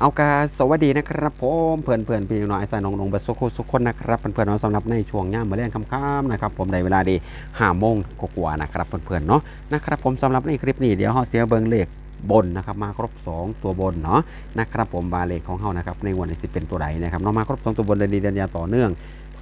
เอากาสวัสดีนะครับผมเพื่อนเพื่อนพี่น้อยสายน้องนงบัสโซคุสุคนนะครับเพื่อนเพื่อนเราสำหรับในช่วงย่ามมาเล่นค่ำๆนะครับผมในเวลาดีห้าโมงกว่านะครับเพื่อนเพื่อนเนาะนะครับผมสำหรับในคลิปนี้เดี๋ยวเฮาเสียเบิงเลขบนนะครับมาครบ 2 ตัวบนเนาะนะครับผมบาเลขของเฮานะครับในวันนี้สิเป็นตัวใดนะครับเนาะมาครบ 2 ตัวบนเดือนดีเดือนยาต่อเนื่อง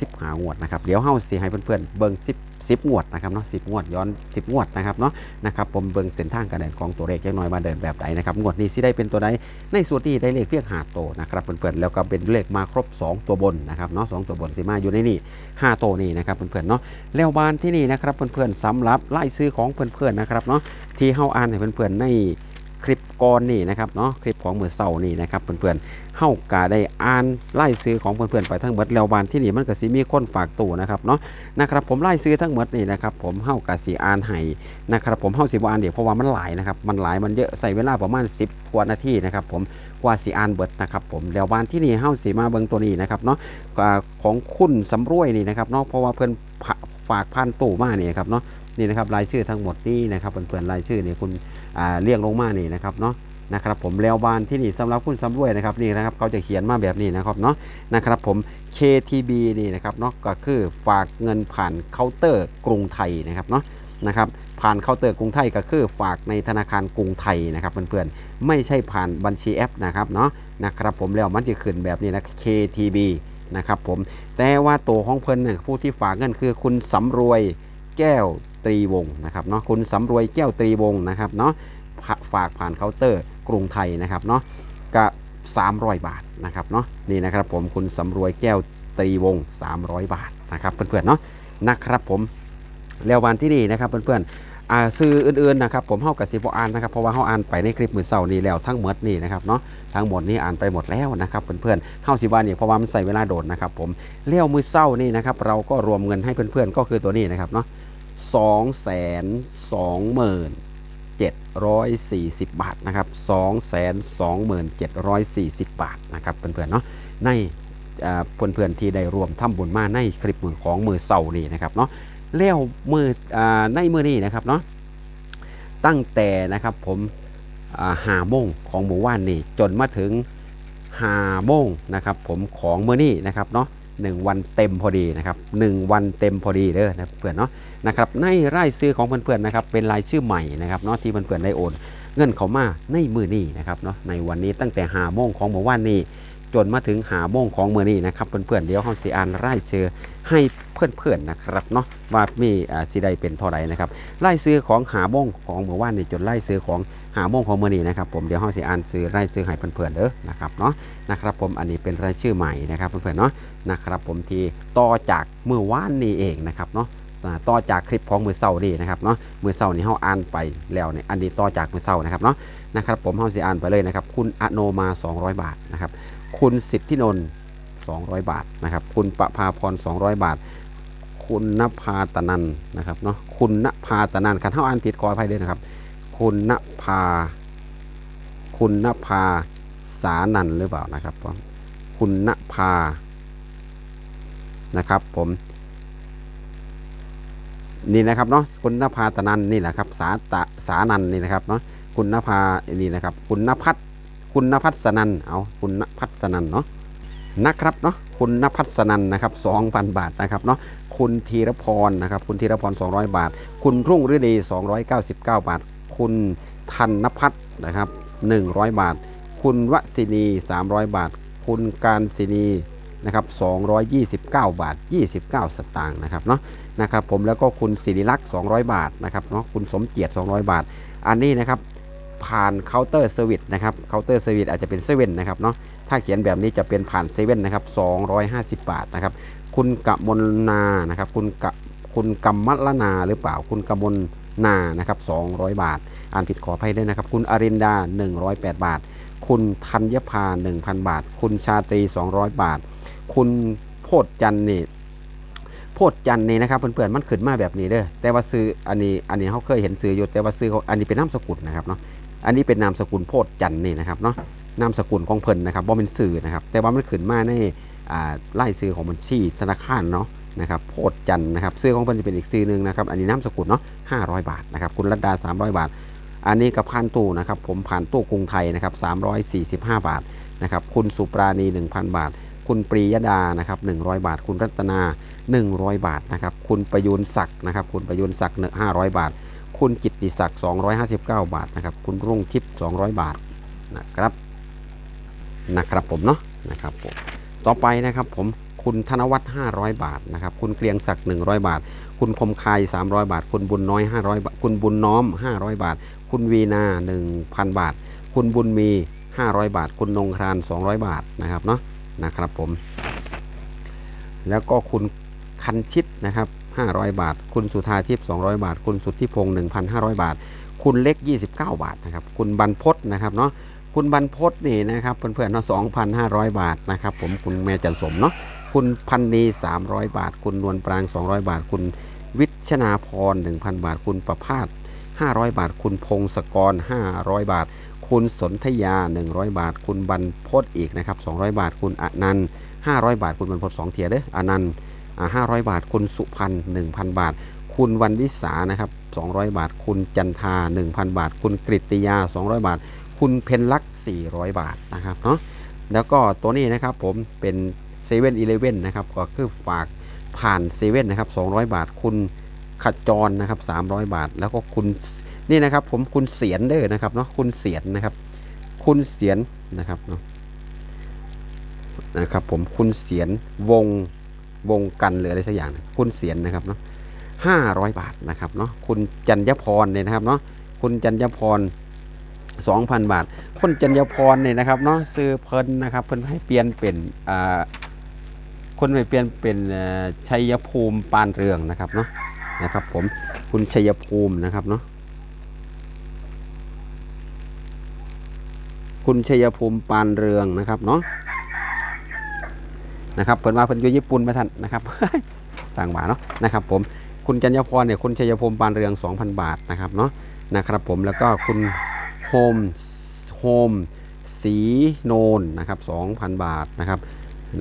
10หางวดนะครับเดี๋ยวเฮาสิให้เพื่อนๆเบิ่ง10 10งวดนะครับเนาะ10งวดย้อน10งวดนะครับเนาะนะครับผมเบิ่งเส้นทางการเดินของตัวเลขจักน่อยมาเดินแบบใดนะครับงวดนี้สิได้เป็นตัวใดในส่วนที่ได้เลขเพียงหาโตนะครับเพื่อนๆแล้วก็เป็นเลขมาครบ 2 ตัวบนนะครับเนาะสองตัวบนสิมาอยู่ในนี่5โตนี่นะครับเพื่อนๆเนาะแล้วบานที่นี่นะครับเพื่อนๆสำหรับไล่ซื้อของเพื่อนๆนะครับเนาะที่เฮาอ่านให้เพื่อนๆใน คลิปก่อนนี่นะครับเนาะคลิปของมือเสานี่นะครับเพื่อนๆเฮากาได้อ่านไล่ซื้อของเพื่อนๆไปทั้งหมดแล้วบานที่นี่มันก็สิมีคนฝากตู้นะครับเนาะนะครับผมไล่ซื้อทั้งหมดนี่นะครับผมเฮากาสิอ่านให้นะครับผมเฮาสิบ่อ่านเดี๋ยวเพราะว่ามันหลายนะครับมันหลายมันเยอะใส่เวลาประมาณ 10กว่านาทีนะครับผมกว่าสิอ่านเบิดนะครับผมแล้วบานที่นี่เฮาสิมาเบิ่งตัวนี้นะครับเนาะของคุณสำรวยนี่นะครับเนาะเพราะว่าเพิ่อนฝากพันตู้มาเนี่ยครับเนาะนี่นะครับรายชื่อทั้งหมดนี่นะครับเพื่อนๆรายชื่อนี่คุณ เรียงลงมานี่นะครับเนาะนะครับผมแล้วบานที่นี่สำหรับคุณสำรวยนะครับนี่นะครับเขาจะเขียนมาแบบนี้นะครับเนาะนะครับผม KTB นี่นะครับเนาะก็คือฝากเงินผ่านเคาน์เตอร์กรุงไทยนะครับเนาะนะครับผ่านเคาน์เตอร์กรุงไทยก็คือฝากในธนาคารกรุงไทยนะครับเพื่อนๆไม่ใช่ผ่านบัญชีแอปนะครับเนาะนะครับผมแล้วมันจะขึ้นแบบนี้นะ KTB นะครับผมแต่ว่าตัวของเพิ่นเนี่ยผู้ที่ฝากเงินคือคุณสำรวยแก้ว ตรีวงนะครับเนาะคุณสำรวยแก้วตรีวงนะครับเนาะฝากผ่านเคาน์เตอร์กรุงไทยนะครับเนาะก็300 บาทนะครับเนาะนี่นะครับผมคุณสำรวยแก้วตรีวง 300 บาทนะครับเพื่อนๆเนาะนะครับผมแล้ววันที่นี่นะครับเพื่อนๆอ่าสื่ออื่นๆนะครับผมเฮากับสิบอ่านนะครับเพราะว่าเฮาอ่านไปในคลิปมือเสาร์นี้แล้วทั้งหมดนี่นะครับเนาะทั้งหมดนี้อ่านไปหมดแล้วนะครับเพื่อนๆเฮาสิว่านี่เพราะว่ามันใส่เวลาโดดนะครับผมเลี้ยวมือเสาร์นี่นะครับเราก็รวมเงินให้เพื่อนๆก็คือตัวนี้นะครับเนาะ สองแสนสองหมื่นเจ็ดร้อยสี่สิบบาทนะครับสองแสนสองหมื่นเจ็ดร้อยสี่สิบบาทนะครับเพื่อนๆเนาะในเพื่อนๆที่ได้รวมทำบุญมาในคลิปมือของมือเสาร์นี่นะครับเนาะเลี้ยวมืออในมือนี้นะครับเนาะตั้งแต่นะครับผมหาโมงของหมู่ว่านนี่จนมาถึงหาโมงนะครับผมของมือนี้นะครับเนาะ หนึ่งวันเต็มพอดีนะครับหนึ่งวันเต็มพอดีเด้อนะเพื่อนเนาะนะครับในรายชื่อของเพื่อนๆนะครับเป็นรายชื่อใหม่นะครับเนาะที่เพื่อนๆได้โอน เงินเขามาในมือนี้นะครับเนาะในวันนี้ตั้งแต่หาโมงของหมู่ว่านนี้ จนมาถึงหาโมงของเมื่อนี้นะครับเพื่อนๆเดี๋ยวเขาสิอ่านรายชื่อให้เพื่อนๆนะครับเนาะว่ามีสิได้เป็นเท่าไรนะครับไล่ซื้อของหาโมงของเมื่อวานนี่จนไล่ซื้อของหาโมงของเมื่อนี้นะครับผมเดี๋ยวเฮาสิอ่านซื้อไล่ซื้อให้เพื่อนๆเด้อนะครับเนาะนะครับผมอันนี้เป็นรายชื่อใหม่นะครับเพื่อนๆเนาะนะครับผมที่ต่อจากเมื่อวานนี้เองนะครับเนาะต่อจากคลิปของมือเสาร์นี่นะครับเนาะมือเสาร์นี่เฮาอ่านไปแล้วเนี่ยอันนี้ต่อจากมือเสาร์นะครับเนาะนะครับผมเฮาสิอ่านไปเลยนะครับคุณอโนมา 200 บาทนะครับ คุณสิทธินนท์200 บาทนะครับ คุณประภาพร 200 บาท คุณนภาตนันนะครับเนาะ คุณนภาตนันคันเท่าอ่านผิดขออภัยด้วยนะครับ คุณนภา คุณนภาสานันหรือเปล่านะครับผมคุณนภา นะครับผม นี่นะครับเนาะ คุณนภาตนันนี่แหละครับ สาตะสานันนี่นะครับเนาะ คุณนภา นี่นะครับ คุณนภัทร คุณนภัสนันเอาคุณนภัสนันเนาะนะครับเนาะคุณนภัสนันนะครับ2,000 บาทนะครับเนาะคุณธีรพรนะครับ คุณธีรพร 200 บาท คุณรุ่งฤดี 299 บาท คุณธันพัฒน์นะครับ 100 บาท คุณวสินี 300 บาท คุณการศินีนะครับ229 บาท 29 สตางค์นะครับเนาะนะครับผมแล้วก็คุณศิริลักษณ์200 บาทนะครับเนาะคุณสมเกียรติ 200 บาท อันนี้นะครับ ผ่านเคาน์เตอร์เซอร์วิสนะครับเคาน์เตอร์เซอร์วิสอาจจะเป็นเซเว่นนะครับเนาะถ้าเขียนแบบนี้จะเป็นผ่านเซเว่นนะครับ250 บาทนะครับ คุณกมลนานะครับ คุณกคุณกำมัลนาหรือเปล่า คุณกมลนานะครับ200 บาท อ่านผิดขออภัยด้วยนะครับ คุณอรินดา 108 บาท คุณธัญพา1,000 บาท คุณชาตรี 200 บาท คุณโพดจันนี่โพดจันนี่นะครับเพื่อนๆมันขึ้นมาแบบนี้เด้อแต่ว่าซื้ออันนี้อันนี้เขาเคยเห็นซื้ออยู่แต่ว่าซื้ออันนี้เป็นนามสกุลนะครับเนาะ อันนี้เป็นนามสกุลโพดจันนี่นะครับเนาะนามสกุลของเพิ่นนะครับว่าเป็นสื่อนะครับ แต่ว่ามันขึ้นมาในอ่าไล่ซื้อของบัญชีธนาคารเนาะนะครับโพดจันทร์นะครับซื้อของเพิ่นจะเป็นอีกซื้อหนึ่งนะครับ อันนี้นามสกุลเนาะ500บาทนะครับ คุณรัตดา300บาท อันนี้กับผ่านตู้นะครับ ผมผ่านตู้กรุงไทยนะครับ345บาทนะครับ คุณสุปราณี1,000บาท คุณปรียดานะครับ100บาท คุณรัตนา100บาทนะครับ คุณประยุนศักดิ์นะครับ คุณประยุนศักดิ์500บาท คุณจิตติศักดิ์259 บาทนะครับ คุณรุ่งทิพย์200 บาทนะครับนะครับผมเนาะนะครับผมต่อไปนะครับผมคุณธนวัฒน์500 บาทนะครับ คุณเกรียงศักดิ์100 บาท คุณคมคาย 300 บาท คุณบุญน้อย 500 บาท คุณบุญน้อม 500 บาท คุณวีนา 1,000 บาท คุณบุญมี 500 บาท คุณนงคราน 200 บาทนะครับเนาะนะครับผม แล้วก็คุณคันชิตนะครับ 500 บาท คุณสุธาทิพย์200 บาท คุณสุทธิพงศ์1,500 บาท คุณเล็ก 29 บาทนะครับ คุณบรรพศนะครับเนาะ คุณบรรพศนี่นะครับเพื่อนๆเนาะ2,500 บาทนะครับ ผม คุณแม่จันสมเนาะ คุณพันนี300 บาท คุณนวลปราง 200 บาท คุณวิชนาพร 1,000 บาท คุณประพาส500 บาท คุณพงศกร 500 บาท คุณสนธยา 100 บาท คุณบรรพศอีกนะครับ 200 บาท คุณอนันต์500 บาท คุณบรรพศ2เทียเด้ออนันต์ 500 บาท คุณสุพันธ์1,000 บาท คุณวันวิสานะครับ 200 บาท คุณจันทา 1,000 บาท คุณกฤติยา 200 บาท คุณเพนลักษ์400 บาทนะครับเนาะแล้วก็ตัวนี้นะครับผมเป็นเซเว่นอีเลเว่นนะครับก็คือฝากผ่านเซเว่นนะครับ 200 บาท คุณขจรนะครับ 300 บาท แล้วก็คุณนี่นะครับผมคุณเสียนเด้อนะครับเนาะคุณเสียนนะครับ คุณเสียนนะครับเนาะนะครับผมคุณเสียนวง วงกันหรืออะไรสักอย่างนะคุณเสียนนะครับเนาะห้าร้อยบาทนะครับเนาะคุณจันยพรเนี่ยนะครับเนาะคุณจันยพรสองพันบาท คุณจันยพรเนี่ยนะครับเนาะซื้อเพิ่นนะครับเพิ่นให้เปลี่ยนเป็นอ่าคนไปเปลี่ยนเป็นชัยภูมิปานเรืองนะครับเนาะนะครับผมคุณชัยภูมินะครับเนาะคุณชัยภูมิปานเรืองนะครับเนาะ นะครับเพิ่นมาเพิ่นอยู่ญี่ปุ่นมาท่านนะครับสั่งบาทเนาะนะครับผมคุณจันยพรเนี่ยคุณชัยภูมิปานเรือง 2,000 บาทนะครับเนาะนะครับผมแล้วก็คุณโฮมโฮมสีโนนนะครับ2,000 บาทนะครับ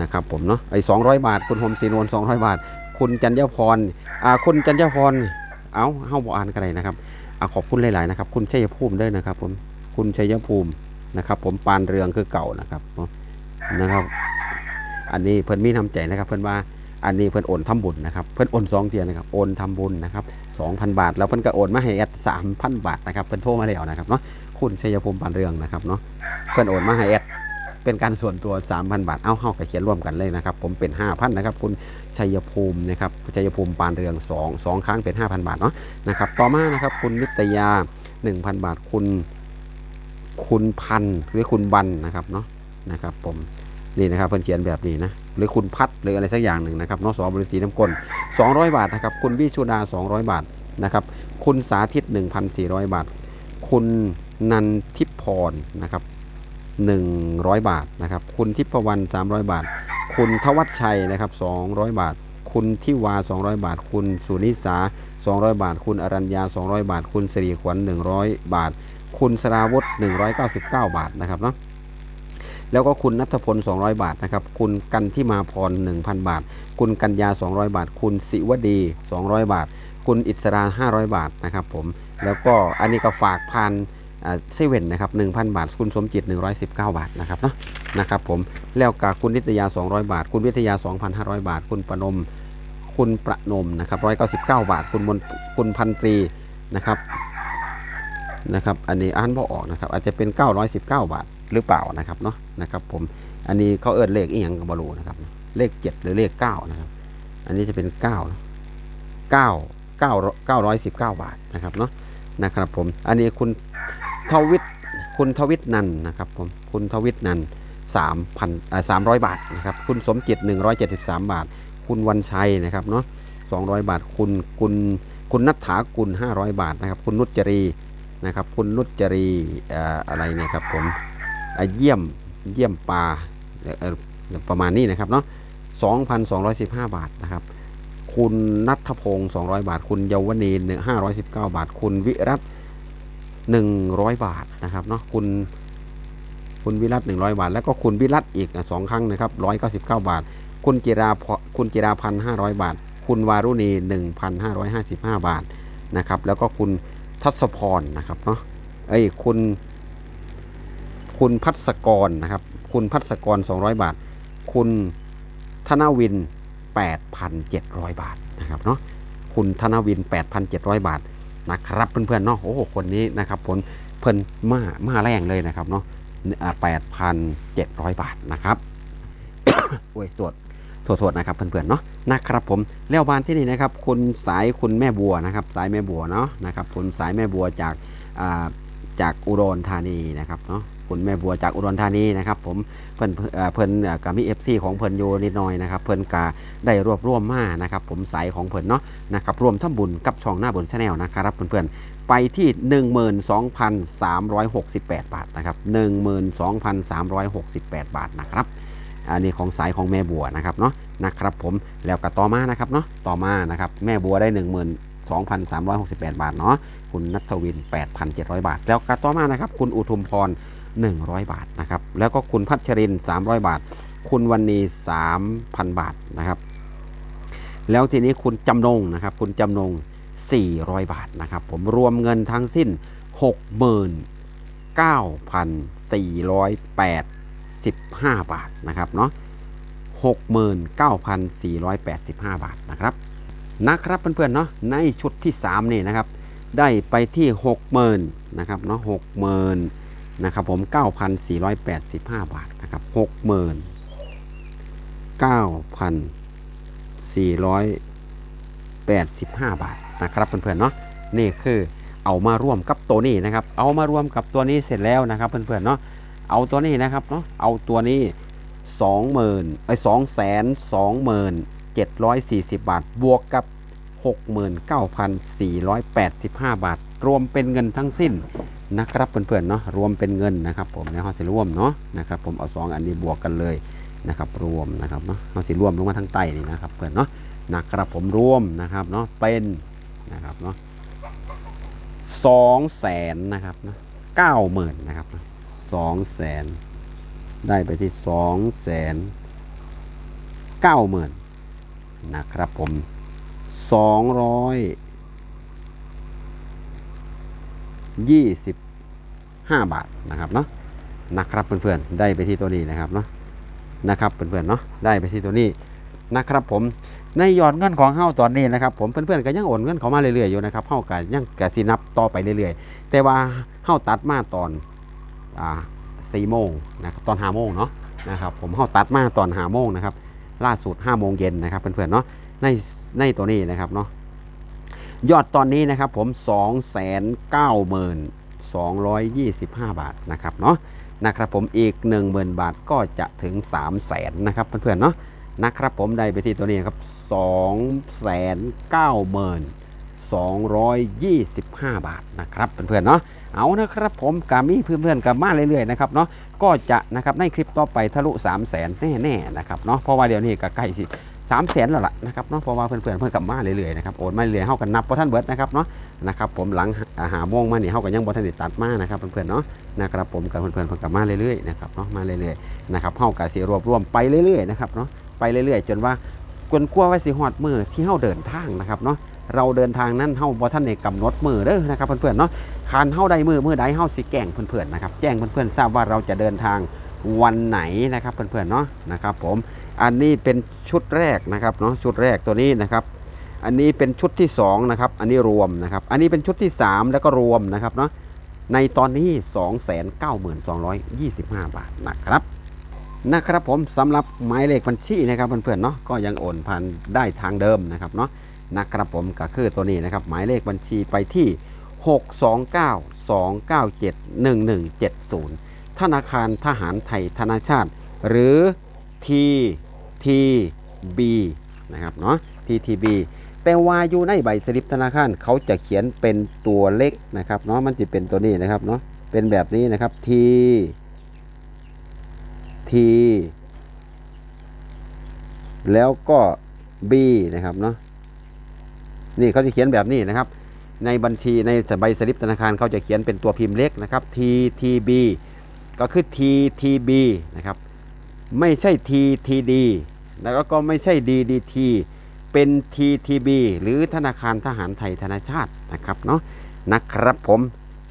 นะครับผมเนาะไอ้200 บาท คุณโฮมสีโนน200 บาท คุณจันยพรอ่าคุณจันยพรเอาเฮาบ่อ่านกันเลยนะครับอ่าขอบคุณหลาย ๆ นะครับ คุณชัยภูมิด้วยนะครับผมคุณชัยภูมินะครับ ผมปานเรืองคือเก่านะครับเนาะนะครับ อันนี้เพิ่นมีน้ำใจนะครับ เพิ่นว่าอันนี้เพิ่นโอนทำบุญนะครับ เพิ่นโอนสองเทียนะครับ โอนทำบุญนะครับ2,000บาท แล้วเพิ่นก็โอนมาให้แอด3,000บาทนะครับ เพิ่นโทรมาแล้วนะครับเนาะ คุณชัยภูมิปานเรืองนะครับเนาะ เพื่อนโอนมาให้แอดเป็นการส่วนตัว 3,000 บาท เอาเข้ากับเขียนร่วมกันเลยนะครับ ผมเป็น 5,000 นะครับ คุณชัยภูมินะครับ ชัยภูมิปานเรือง 2 2 ครั้งเป็น 5,000 บาทเนาะ นะครับ ต่อมานะครับ คุณนิตยา 1,000 บาท คุณ คุณพันหรือคุณบันนะครับเนาะ นะครับผม นี่นะครับเพื่อนเขียนแบบนี้นะหรือคุณพัดหรืออะไรสักอย่างหนึ่งนะครับเนาะสอบริสีน้ำกล200 บาทนะครับ คุณวิชุดา 200 บาทนะครับ คุณสาธิต 1,400 บาท คุณนันทิพพรนะครับ100 บาทนะครับ คุณทิพวรรณ300 บาท คุณทวัชชัยนะครับ 200 บาท คุณทิวา 200 บาท คุณสุนิสา 200 บาท คุณอรัญญา 200 บาท คุณสิริขวัญ100 บาท คุณสราวุธ199 บาทนะครับเนาะ แล้วก็คุณนัทพล 200 บาทนะครับ คุณกันที่มาพร 1,000 บาท คุณกัญญา 200 บาท คุณสิวดี 200 บาท คุณอิสรา500 บาทนะครับผม แล้วก็อันนี้ก็ฝากผ่านเซเว่นนะครับ 1,000 บาท คุณสมจิต 119 บาทนะครับนะนะครับผม แล้วกับคุณนิตยา 200 บาท คุณวิทยา 2,500 บาท คุณประนม คุณประนมนะครับ199 บาท คุณมนคุณพันตรีนะครับนะครับ อันนี้อ่านบ่ออกนะครับ อาจจะเป็น 919 บาท หรือเปล่านะครับเนาะนะครับ ผมอันนี้เขาเอิ้นเลขอีหยังก็บ่รู้นะครับ เลข7หรือเลข9นะครับ อันนี้จะเป็น9นะ9 9 919บเก้าบาทนะครับเนาะนะครับ ผมอันนี้คุณทวิทคุณทวิทนันนะครับ ผมคุณทวิทนัน3,000อ่า300บาทนะครับ คุณสมจิต173บสามบาท คุณวันชัยนะครับเนาะ200บาท คุณคุณคุณนัทถากุล500บาทนะครับ คุณนุจรีนะครับ คุณนุจรีอ่ออะไรเนี่ยครับผม เยี่ยมเยี่ยมปลาประมาณนี้นะครับเนาะ2,215 บาทนะครับ คุณนัทพงศ์200 บาท คุณเยาวณี519 บาท คุณวิรัต100 บาทนะครับเนาะคุณคุณวิรัต100 บาท แล้วก็คุณวิรัตอีกสองครั้งนะครับ199 บาท คุณจิราคุณจิราพันธ์500บาท คุณวารุณี 1,555 บาทนะครับ แล้วก็คุณทัศพรนะครับเนาะเอ้ยคุณ คุณพัศกรนะครับ คุณพัศกร 200 บาท คุณธนวิน 8,700 บาทนะครับเนาะคุณธนวิน 8,700 บาทนะครับเพื่อนๆเนาะโอ้โหคนนี้นะครับผลเพิ่นมามาแรงเลยนะครับเนาะอ่า8,700บาทนะครับโอ้ยตรวจโทษโทษนะครับเพื่อนๆเนาะนะครับผมแล้วบ้านที่นี่นะครับ คุณสายคุณแม่บัวนะครับ สายแม่บัวเนาะนะครับคุณสายแม่บัวจากอ่าจากอุดรธานีนะครับเนาะ คุณแม่บัวจากอุดรธานีนะครับผมเพิ่นเอ่อเพิ่นเอ่อก็มีเอฟซีของเพิ่นอยู่นิดหน่อยนะครับเพิ่นกาได้รวบรวมมานะครับผมสายของเพิ่นเนาะนะครับรวมทั้งบุญกับช่องหน้าบนชาแนลนะครับเพื่อนๆไปที่ 12,368 บาทนะครับ12,368 บาทนะครับอันนี้ของสายของแม่บัวนะครับเนาะนะครับผมแล้วก็ต่อมานะครับเนาะต่อมานะครับแม่บัวได้ 12,368 บาทเนาะคุณนัทวิน 8,700 บาท แล้วก็ต่อมานะครับ คุณอุทุมพร 100 บาทนะครับ แล้วก็คุณพัชริน 300 บาท คุณวันนี3,000 บาทนะครับ แล้วทีนี้คุณจำนงนะครับ คุณจำนง 400 บาทนะครับ ผมรวมเงินทั้งสิ้น 69,485 บาทนะครับเนาะ69,485 บาทนะครับนะครับเพื่อนๆเนาะในชุดที่ 3 นี่นะครับ ได้ไปที่ 60,000นะครับเนาะ60,000 นะครับผม9,485 บาทนะครับ60,000 9,485 บาทนะครับเพื่อนๆเนาะนี่คือเอามาร่วมกับตัวนี้นะครับ เอามารวมกับตัวนี้เสร็จแล้วนะครับเพื่อนๆเนาะเอาตัวนี้นะครับเนาะเอาตัวนี้20,000ไอ้220,740 บาท บวกกับ 69,485 บาท รวมเป็นเงินทั้งสิ้นนะครับเพื่อนๆเนาะรวมเป็นเงินนะครับ ผมในห้องสิร่วมเนาะนะครับผมเอาสองอันนี้บวกกันเลยนะครับ รวมนะครับเนาะห้องสิร่วมลงมาทั้งใต้นี่นะครับเพื่อนเนาะนะครับผมรวมนะครับเนาะเป็นนะครับเนาะสองแสนนะครับเนาะเก้าหมื่นนะครับสองแสนได้ไปที่สองแสนเก้าหมื่นนะครับผม สองร้อยยี่สิบห้าบาทนะครับเนาะนะครับเพื่อนๆได้ไปที่ตัวนี้นะครับเนาะนะครับเพื่อนๆเนาะได้ไปที่ตัวนี้นะครับผมในยอดเงินของเฮาตอนนี้นะครับผมเพื่อนๆก็ยังโอนเงินเขามาเรื่อยๆอยู่นะครับเฮาก็ยังกสินับต่อไปเรื่อยๆ แต่ว่าเฮาตัดมาตอนอ่าสี่โมงนะครับตอนห้าโมงเนาะนะครับผมเฮาตัดมาตอนห้าโมงนะครับล่าสุดห้าโมงเย็นนะครับเพื่อนๆเนาะใน ในตัวนี้นะครับเนาะยอดตอนนี้นะครับผม 2 9 2 2 5 บาทนะครับเนาะนะครับผมอีก 10,000 บาทก็จะถึง 3 0 0แสนนะครับเพื่อนๆเนาะนะครับผมได้ไปที่ตัวนี้ครับ 2 9 225 บาทนะครับเพื่อนๆเนาะเอานะครับผมกามีเพื่อนๆกับมาเรื่อยๆนะครับเนาะก็จะนะครับในคลิปต่อไปทะลุ 3 0 0แสนแน่ๆนะครับเนาะเพราะว่าเดี๋ยวนี้ก็ใกล้สิ สามแสนแล้วล่ะนะครับเนาะเพราะว่าเพื่อนๆเพื่อนกลับมาเรื่อยๆนะครับโอนมาเรื่อยๆเฮากันนับบ่ท่านเบิร์ดนะครับเนาะนะครับผมหลังอาหาโมงมาเนี่ยเฮากันยังบ่ทันได้ตัดมานะครับเพื่อนๆเนาะนะครับผมกับเพื่อนๆเพิ่อนกลับมาเรื่อยๆนะครับเนาะมาเรื่อยๆนะครับเฮาก็สิรวบรวมไปเรื่อยๆนะครับเนาะไปเรื่อยๆ จนว่าจนกลัวไว่าสิฮอดมือที่เฮาเดินทางนะครับเนาะเราเดินทางนั้นเฮาบ่ทันได้กำหนดมือเด้อนะครับเพื่อนๆเนาะคานเฮาได้มือมือใดเฮาสิแกล้งเพื่อนๆนะครับแจ้งเพื่อนๆทราบว่าเราจะเดินทาง วันไหนนะครับเพื่อนๆเนาะนะครับผมอันนี้เป็นชุดแรกนะครับเนาะชุดแรกตัวนี้นะครับอันนี้เป็นชุดที่2นะครับอันนี้รวมนะครับอันนี้เป็นชุดที่ 3 แล้วก็รวมนะครับเนาะในตอนนี้ 292,225 บาทนะครับนะครับผมสำหรับหมายเลขบัญชีนะครับเพื่อนๆเนาะก็ยังโอนผ่านได้ทางเดิมนะครับเนาะนะครับผมก็คือตัวนี้นะครับหมายเลขบัญชีไปที่ 629-297-1170 ธนาคารทหารไทยธนาชาติ หรือ T TB นะครับเนาะ TTB แต่ว่าอยู่ในใบสลิปธนาคารเขาจะเขียนเป็นตัวเล็กนะครับเนาะมันจะเป็นตัวนี้นะครับเนาะเป็นแบบนี้นะครับ T T แล้วก็ B นะครับเนาะนี่เขาจะเขียนแบบนี้นะครับ ในบัญชีในใบสลิปธนาคารเขาจะเขียนเป็นตัวพิมพ์เล็กนะครับ TTB ก็คือ TTB นะครับ ไม่ใช่ TTD แล้วก็ไม่ใช่ DDT เป็น TTB หรือธนาคารทหารไทยธนาชาตินะครับเนาะนะครับผม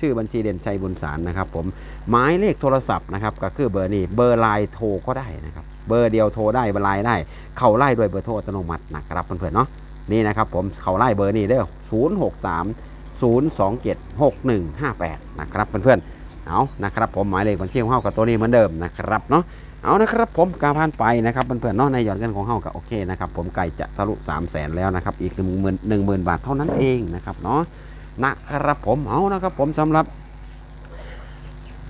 ชื่อบัญชีเด่นชัยบุญสารนะครับผมหมายเลขโทรศัพท์นะครับก็คือเบอร์นี้เบอร์ไลน์โทรก็ได้นะครับเบอร์เดียวโทรได้เบอร์ไลน์ได้ เข้าไล่ด้วยเบอร์โทรอัตโนมัตินะครับเพื่อนๆเนาะนี่นะครับผมเข้าไล่เบอร์นี้เด้อ0 6 3 0 2 7 6 1 5 8 นะครับเพื่อนๆ เอานะครับผมหมายเลขบัญชีของเฮากับตัวนี้เหมือนเดิมนะครับเนาะเอานะครับผมการผ่านไปนะครับเพื่อนๆเนาะในยอดเงินของเฮาก็โอเคนะครับผมไก่จะทะลุ3 0 0แสนแล้วนะครับอีก1 0 0 0 0 1 0,000 บาทเท่านั้นเองนะครับเนาะนะครับผมเอานะครับผมสำหรับ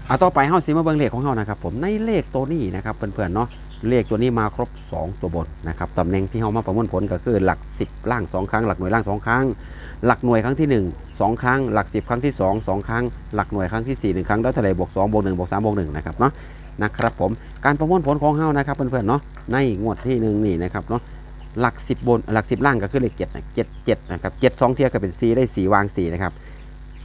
เอาต่อไปเฮาสิมาเบิ่งเลขของเฮานะครับผมในเลขตัวนี้นะครับเพื่อนๆเนาะ เลขตัวนี้มาครบ 2 ตัวบนนะครับตำแหน่งที่เฮามาประมวลผลก็คือหลัก 10 ล่าง 2 ครั้ง หลักหน่วยล่าง 2 ครั้ง หลักหน่วยครั้งที่ 1 2 ครั้ง หลัก 10 ครั้งที่ 2 2 ครั้ง หลักหน่วยครั้งที่ 4 1 ครั้งแล้วทะเลบวก2บวก1บวก3บวก1นะครับเนาะนะครับผมการประมวลผลของเฮานะครับเพื่อนๆเนาะในงวดที่หนึ่งนี่นะครับเนาะหลัก 10 บนหลัก 10 ล่างก็คือเลข7นะ7 7นะครับ7 2เทียบก็เป็น 4 ได้ 4 วาง 4 นะครับ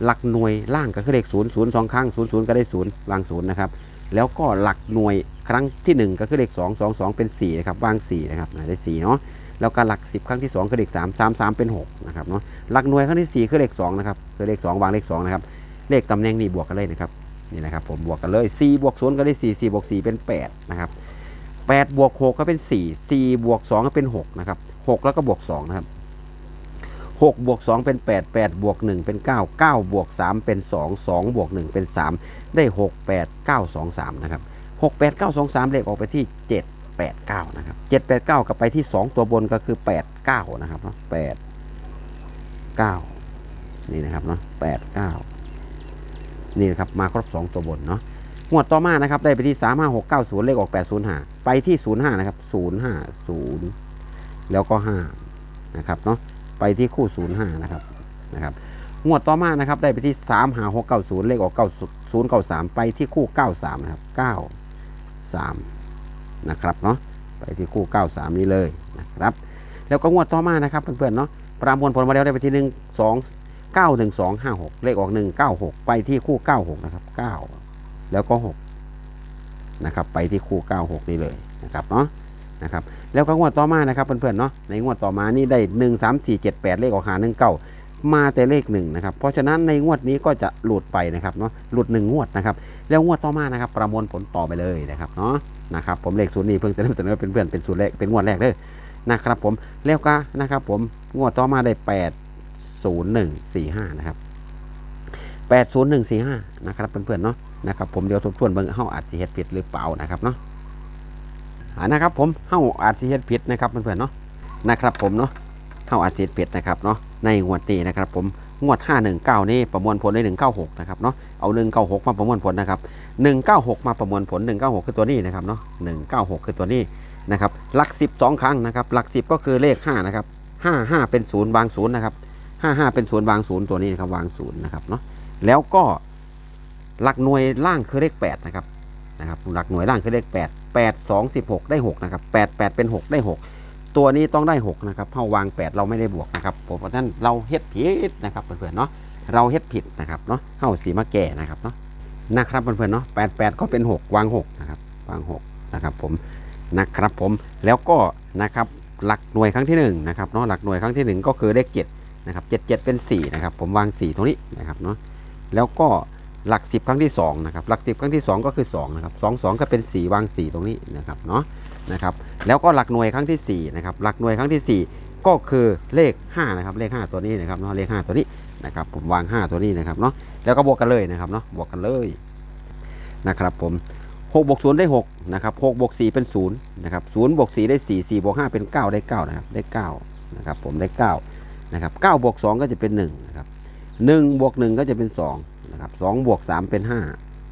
หลักหน่วยล่างก็คือเลข0 0 2 ครั้ง0 0 ก็ได้ 0 วาง0นะครับแล้วก็หลักหน่วย ครั้งที่ 1 ก็คือเลข2 2 2 เป็น 4 นะครับวาง 4 นะครับได้4เนาะแล้วก็หลัก 10 ครั้งที่ 2 คือเลข3 3 3 เป็น 6 นะครับเนาะหลักหน่วยครั้งที่ 4 คือเลข2นะครับคือเลข 2 วางเลข2นะครับเลขตำแหน่งนี่บวกกันเลยนะครับนี่นะครับผมบวกกันเลย4บวก0ก็ได้ 4 4บวก4เป็น 8 นะครับ8บวก6ก็เป็น 4 4บวก2ก็เป็น 6 นะครับ 6 แล้วก็บวก2นะครับ6บวก2เป็น 8 8บวก1เป็น 9 9บวก3เป็น 2 2บวก1เป็น 3 ได้ 6 8 9 2 3 นะครับ หกแปดเก้าสองสามเลขออกไปที่เจ็ดแปดเก้านะครับเจ็ดแปดเก้ากับไปที่สองตัวบนก็คือแปดเก้านะครับเนาะแปดเก้านี่นะครับเนาะแปดเก้านี่นะครับมาครบสองตัวบนเนาะงวดต่อมานะครับได้ไปที่สามห้าหกเก้าศูนย์เลขออกแปดศูนย์ห้าไปที่ศูนย์ห้านะครับศูนย์ห้าศูนย์แล้วก็ห้านะครับเนาะไปที่คู่ศูนย์ห้านะครับนะครับงวดต่อมานะครับได้ไปที่สามห้าหกเก้าศูนย์เลขออกเก้าศูนย์เก้าสามไปที่คู่เก้าสามนะครับเก้า 3 นะครับเนาะไปที่คู่ 93 นี้เลยนะครับ แล้วก็งวดต่อมานะครับเพื่อนๆเนาะประมวลผลมาแล้วได้ไปที่ 1 2 9 1 2 5 6 เลขออก 1 9 6 ไปที่คู่ 96 นะครับ 9 แล้วก็ 6 นะครับ ไปที่คู่ 96 นี้เลยนะครับเนาะนะครับแล้วก็งวดต่อมานะครับเพื่อนๆเนาะในงวดต่อมานี่ได้หนึ่งสามสี่เจ็ดแปดเลขออกหาหนึ่งเก้า มาแต่เลขหนึ่งนะครับ เพราะฉะนั้นในงวดนี้ก็จะหลุดไปนะครับเนาะหลุดหนึ่งงวดนะครับ แล้วงวดต่อมานะครับ ประมวลผลต่อไปเลยนะครับเนาะนะครับผมเลขศูนย์นี้เพิ่งจะเริ่มเสนอเป็นเพื่อนเป็นศูนย์แรกเป็นงวดแรกเลยนะครับผมแล้วก็นะครับผมงวดต่อมาได้แปดศูนย์หนึ่งสี่ห้านะครับแปดศูนย์หนึ่งสี่ห้านะครับเพื่อนๆเนาะนะครับผมเดี๋ยวทบทวนเบิ่งเฮาอาจจะเฮ็ดผิดหรือเปล่านะครับเนาะอ่านะครับผมเฮาอาจจะเฮ็ดผิดนะครับเพื่อนๆเนาะนะครับผมเนาะเฮาอาจจะเฮ็ดผิดนะครับเนาะ ในงวดนี้นะครับผมงวด 519 นี่ประมวลผลได้ 196 นะครับเนาะเอา196 มาประมวลผลนะครับ 196 มาประมวลผล 196 คือตัวนี้นะครับเนาะ196 คือตัวนี้นะครับหลัก 10 2 ครั้งนะครับหลัก 10 ก็คือเลข 5 นะครับ 55 เป็น0วาง0นะครับ 55 เป็น0วาง0ตัวนี้นะครับวาง0นะครับเนาะแล้วก็หลักหน่วยล่างคือเลข 8 นะครับนะครับหลักหน่วยล่างคือเลข 8 8 2 16 ได้ 6 นะครับ 8 8 เป็น 6 ได้ 6 ตัวนี้ต้องได้ 6 นะครับเฮาวาง 8 เราไม่ได้บวกนะครับผมเพราะฉะนั้นเราเฮ็ดผิดนะครับเพื่อนๆเนาะเราเฮ็ดผิดนะครับเนาะเฮาสีมาแก่นะครับเนาะนะครับเพื่อนๆเนาะ8 8ก็เป็น 6 วาง 6 นะครับ วาง 6 นะครับผมนะครับผมแล้วก็นะครับหลักหน่วยครั้งที่1นะครับเนาะหลักหน่วยครั้งที่ 1 ก็คือเลข7นะครับ7 7เป็น4นะครับผมวาง 4 ตรงนี้นะครับเนาะแล้วก็ หลักสิบครั้งที่สองนะครับหลักสิบครั้งที่สองก็คือสองนะครับสองสองก็เป็นสี่วางสี่ตรงนี้นะครับเนาะนะครับแล้วก็หลักหน่วยครั้งที่สี่นะครับหลักหน่วยครั้งที่สี่ก็คือเลขห้านะครับเลขห้าตัวนี้นะครับเนาะเลขห้าตัวนี้นะครับผมวางห้าตัวนี้นะครับเนาะแล้วก็บวกกันเลยนะครับเนาะบวกกันเลยนะครับผมหกบวกศูนย์ได้หกนะครับหกบวกสี่เป็นศูนย์นะครับศูนย์บวกสี่ได้สี่สี่บวกห้าเป็นเก้าได้เก้านะครับได้เก้านะครับผมได้เก้านะครับเก้าบวกสองก็จะเป็นหนึ่งนะครับ หนึ่งบวกหนึ่งก็จะเป็นสองนะครับสองบวกสามเป็นห้า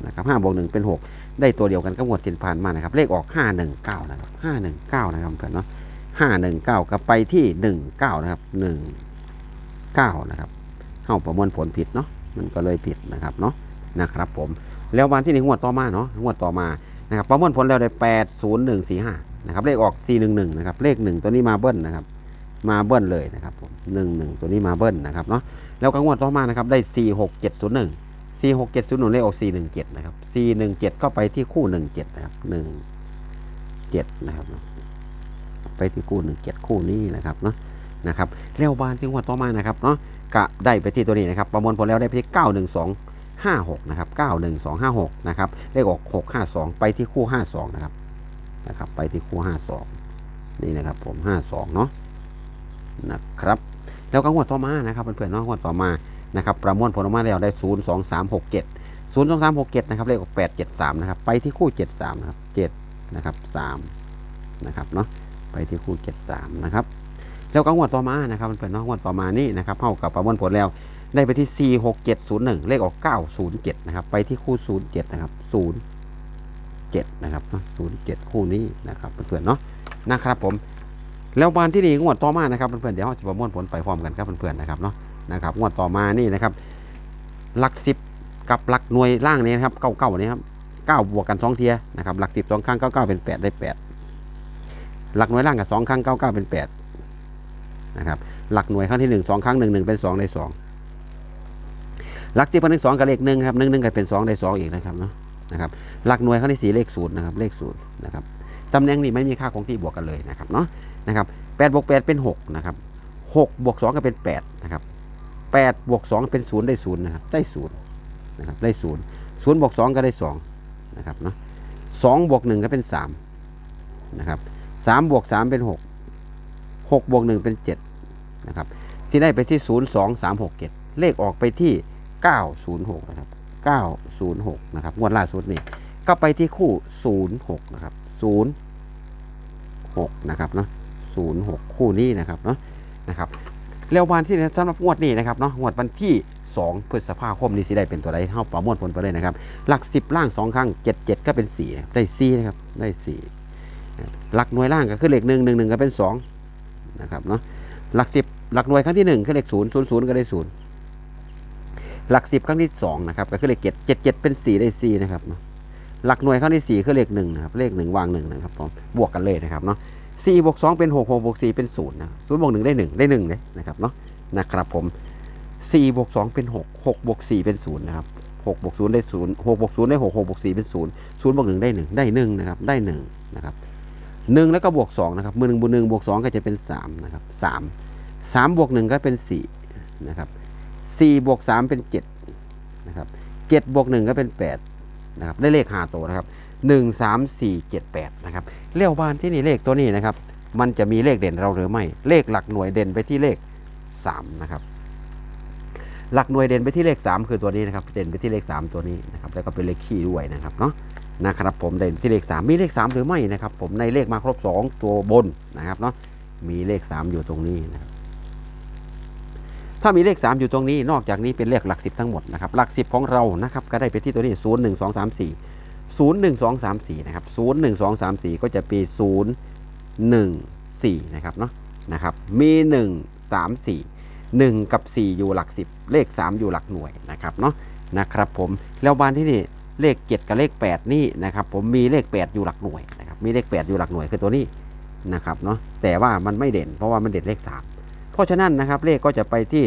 นะครับห้าบวกหนึ่งเป็นหกได้ตัวเดียวกันก็หมดทินผ่านมานะครับ เลขออกห้าหนึ่งเก้านะครับห้าหนึ่งเก้านะครับเพื่อนเนาะห้าหนึ่งเก้าก็ไปที่หนึ่งเก้านะครับหนึ่งเก้านะครับเข้าประมวลผลผิดเนาะมันก็เลยผิดนะครับเนาะนะครับผมแล้ววันที่หนึ่งงวดต่อมาเนาะงวดต่อมานะครับประมวลผลแล้วได้แปดศูนย์หนึ่งสี่ห้านะครับเลขออกสี่หนึ่งหนึ่งนะครับเลขหนึ่งตัวนี้มาเบิ้ลนะครับ มาเบิ้ลเลยนะครับผมหนึ่งหนึ่งตัวนี้มาเบิ้ลนะครับเนาะแล้วก็งวดต่อมานะครับได้สี่หกเจ็ดศูนย์หนึ่งสี่หกเจ็ดศูนย์หนุนเลขออกสี่หนึ่งเจ็ดนะครับสี่หนึ่งเจ็ดก็ไปที่คู่หนึ่งเจ็ดนะครับหนึ่งเจ็ดนะครับไปที่คู่หนึ่งเจ็ดคู่นี้นะครับเนาะนะครับเร็วบานที่งวดต่อมานะครับเนาะกะได้ไปที่ตัวนี้นะครับ ประมวลผลแล้วได้ไปที่เก้าหนึ่งสองห้าหกนะครับเก้าหนึ่งสองห้าหกนะครับเลขออกหกห้าสองไปที่คู่ห้าสองนะครับนะครับ ไปที่คู่ห้าสองนี่นะครับผมห้าสองเนาะ นะครับ แล้วก็งวดต่อมานะครับเพื่อนๆเนาะงวดต่อมานะครับประมวลผลออกมาแล้วได้ศูนย์สองสามหกเจ็ดศูนะครับเลขออกแปดเจ็ดสามนะครับไปที่คู่เจ็ดสามนะครับเจ็ดนะครับสามนะครับเนาะไปที่คู่เจ็ดสามนะครับแล้วก็งวดต่อมานะครับเพื่อนๆเนาะงวดต่อมานี่นะครับเท่ากับประมวลผลแล้วได้ไปที่ 4 6 7 0 1 เลขออก 907 นะครับ ไปที่คู่ 07 นะครับ 07 นะครับเนาะ07 คู่นี้นะครับเพื่อนๆเนาะนะครับผม แล้วบานที่นี่งวดต่อมานะครับเพื่อนๆเดี๋ยวเราจะประมวลผลไปพร้อมกันครับเพื่อนๆนะครับเนาะนะครับงวดต่อมานี่นะครับหลักสิบกับหลักหน่วยล่างนี้นะครับเก้าเก้านี่ครับเก้าบวกกันสองเทียนะครับหลักสิบสองครั้งเก้าเก้าเป็นแปดได้แปดหลักหน่วยล่างกับสองครั้งเก้าเก้าเป็นแปดนะครับหลักหน่วยครั้งที่หนึ่งสองครั้งหนึ่งหนึ่งเป็นสองได้สองหลักสิบกับหนึ่งสองกับเลขหนึ่งครับหนึ่งหนึ่งก็เป็นสองได้สองอีกนะครับเนาะนะครับหลักหน่วยครั้งที่สี่เลขศูนย์นะครับเลขศูนย์นะครับตำแหน่งนี้ไม่มีค่าคงที่บวกกันเลยนะครับเนาะ นะครับแปดบวกแปดเป็นหกนะครับหกบวกสองก็เป็นแปดนะครับแปดบวกสองเป็นศูนย์ได้ศูนย์นะครับได้ศูนย์นะครับได้ศูนย์ศูนย์บวกสองก็ได้สองนะครับเนาะสองบวกหนึ่งก็เป็นสามนะครับสามบวกสามเป็นหกหกบวกหนึ่งเป็นเจ็ดนะครับที่ได้ไปที่ศูนย์สองสามหกเจ็ดเลขออกไปที่906นย์หกนะครับ906นย์หกนะครับงวดล่าสุดนี่ก็ไปที่คู่06นย์หกนะครับ06นะครับเนาะ 06 คู่นี้นะครับเนาะนะครับแล้ววันที่สำหรับงวดนี้นะครับเนาะงวดวันที่ 2 พฤษภาคมนี้สิได้เป็นตัวใดเท่าประมวลผลไปเลยนะครับ หลัก 10 ล่าง 2 ครั้ง 77 ก็เป็น 4 ได้ 4 นะครับ ได้ 4 หลักหน่วยล่างก็คือเลข1 1 1 ก็เป็น 2 นะครับเนาะหลัก 10 หลักหน่วยครั้งที่ 1 คือเลข 0 0 0 ก็ได้ 0 หลักสิบครั้งที่สองนะครับ ก็คือเลขเจ็ดเจ็ดเป็นสี่ได้สี่นะครับเนาะหลักหน่วยครั้งที่สี่คือเลขหนึ่งนะครับเลขหนึ่งวางหนึ่งนะครับผมบวกกันเลยนะครับเนาะ สี่บวกสองเป็นหกหกบวกสี่เป็นศูนย์นะศูนย์บวกหนึ่งได้หนึ่งได้หนึ่งเลยนะครับเนาะนะครับผมสี่บวกสองเป็นหกหกบวกสี่เป็นศูนย์นะครับหกบวกศูนย์ได้ศูนย์หกบวกศูนย์ได้หกหกบวกสี่เป็นศูนย์ศูนย์บวกหนึ่งได้หนึ่งได้หนึ่งนะครับได้หนึ่งนะครับหนึ่งแล้วก็บวกสองนะครับมือหนึ่งบวกหนึ่งบวกสองก็จะเป็นสามนะครับสามสามบวกหนึ่งก็เป็นสี่นะครับสี่บวกสามเป็นเจ็ดนะครับเจ็ดบวกหนึ่งก็เป็นแปดนะครับได้เลขหาตัวนะครับ หนึ่งสามสี่เจ็ดแปดนะครับเลขบ้านที่นี่เลขตัวนี้นะครับ มันจะมีเลขเด่นเราหรือไม่ เลขหลักหน่วยเด่นไปที่เลขสามนะครับ หลักหน่วยเด่นไปที่เลขสามคือตัวนี้นะครับ เด่นไปที่เลขสามตัวนี้นะครับ แล้วก็เป็นเลขคี่ด้วยนะครับเนาะนะครับผมเด่นที่เลขสามมีเลขสามหรือไม่นะครับ ผมในเลขมาครบสองตัวบนนะครับเนาะมีเลขสามอยู่ตรงนี้นะครับถ้ามีเลข 3 อยู่ตรงนี้นอกจากนี้เป็นเลขหลัก 10 ทั้งหมดนะครับหลัก 10 ของเรานะครับก็ได้ไปที่ตัวนี้ 0 1 2 3 4 0 1 2 3 4นะครับ0 1 2 3 4 ก็จะเป็น0 1 4นะครับเนาะนะครับมี 1 3 4 1 กับ 4 อยู่หลัก 10 เลข 3 อยู่หลักหน่วยนะครับเนาะนะครับผมแล้วบานที่นี่เลข 7 กับเลข 8 นี่นะครับผมมีเลข 8 อยู่หลักหน่วยนะครับมีเลข 8 อยู่หลักหน่วยคือตัวนี้นะครับเนาะแต่ว่ามันไม่เด่นเพราะว่ามันเด่นเลข 3 เพราะฉะนั้นนะครับเลขก็จะไปที่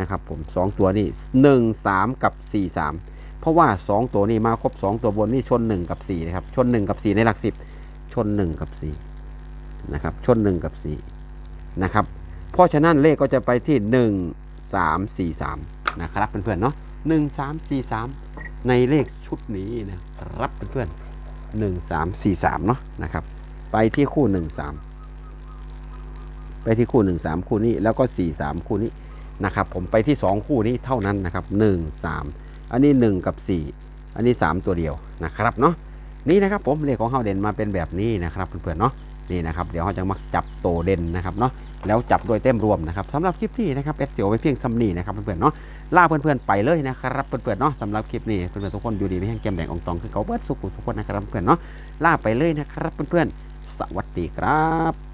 นะครับผมสองตัวนี้หนึ่งสามกับสี่สาม เพราะว่าสองตัวนี้มาครบสองตัวบนนี่ชนหนึ่งกับสี่นะครับ ชนหนึ่งกับสี่ในหลักสิบชนหนึ่งกับสี่นะครับชนหนึ่งกับสี่นะครับเพราะฉะนั้นเลขก็จะไปที่หนึ่งสามสี่สามนะครับเพื่อนๆเนาะหนึ่งสามสี่สามในเลขชุดนี้นะครับเพื่อนๆหนึ่งสามสี่สามเนาะนะครับไปที่คู่หนึ่งสามไปที่คู่ 1 3 คู่นี้แล้วก็ 4 3 คู่นี้นะครับผมไปที่ 2 คู่นี้เท่านั้นนะครับ 1 3 อันนี้ 1 กับ 4 อันนี้ 3 ตัวเดียวนะครับเนาะนี่นะครับผมเลขของเฮาเด่นมาเป็นแบบนี้นะครับเพื่อนๆเนาะนี่นะครับเดี๋ยวเราจะมาจับโตเด่นนะครับเนาะแล้วจับโดยเต็มรวมนะครับสำหรับคลิปนี้นะครับเอสเสียวไว้เพียงซัมนี่นะครับเพื่อนๆเนาะล่าเพื่อนๆไปเลยนะครับเพื่อนๆเนาะสำหรับคลิปนี้เพื่อนๆทุกคนอยู่ดีไม่แห้งแก้มแดงอองตองคือเขาเบิดสุขุทุกคนนะครับเพื่อนๆเนาะล่าไปเลยนะครับเพื่อนๆสวัสดีครับ